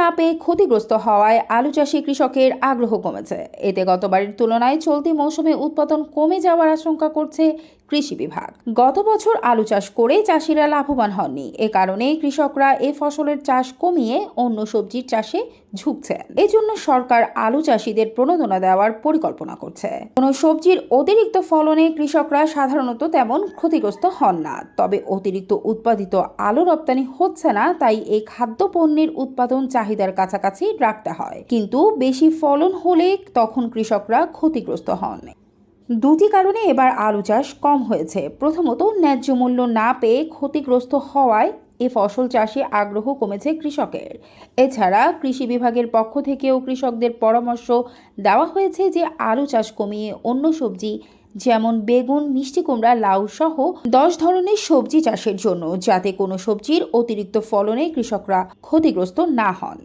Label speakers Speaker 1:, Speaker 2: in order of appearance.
Speaker 1: না পেয়ে ক্ষতিগ্রস্ত হওয়ায় আলু চাষি কৃষকের আগ্রহ কমেছে। এতে গতবারের তুলনায় চলতি মৌসুমে উৎপাদন কমে যাওয়ার আশঙ্কা করছে কৃষি বিভাগ। গত বছর আলু চাষ করে চাষিরা লাভবান হননি। এ কারণে কৃষকরা এ ফসলের চাষ কমিয়ে অন্য সবজির চাষে ঝুঁকছেন। এজন্য সরকার আলু চাষিদের প্রণোদনা দেওয়ার পরিকল্পনা করছে। কোনো সবজির অতিরিক্ত ফলনে কৃষকরা সাধারণত তেমন ক্ষতিগ্রস্ত হন না। তবে অতিরিক্ত উৎপাদিত আলু রপ্তানি হচ্ছে না, তাই এই খাদ্যপণ্যের উৎপাদন চাহিদার কাছাকাছি রাখতে হয়। কিন্তু বেশি ফলন হলে তখন কৃষকরা ক্ষতিগ্রস্ত হন। দুটি কারণে এবার আলু চাষ কম হয়েছে। প্রথমত, ন্যায্য মূল্য না পেয়ে ক্ষতিগ্রস্ত হওয়ায় এ ফসল চাষে আগ্রহ কমেছে কৃষকের। এছাড়া, কৃষি বিভাগের পক্ষ থেকেও কৃষকদের পরামর্শ দেওয়া হয়েছে যে, আলু চাষ কমিয়ে অন্য সবজি যেমন বেগুন, মিষ্টি কুমড়া, লাউ সহ দশ ধরনের সবজি চাষের জন্য, যাতে কোনো সবজির অতিরিক্ত ফলনে কৃষকরা ক্ষতিগ্রস্ত না হন।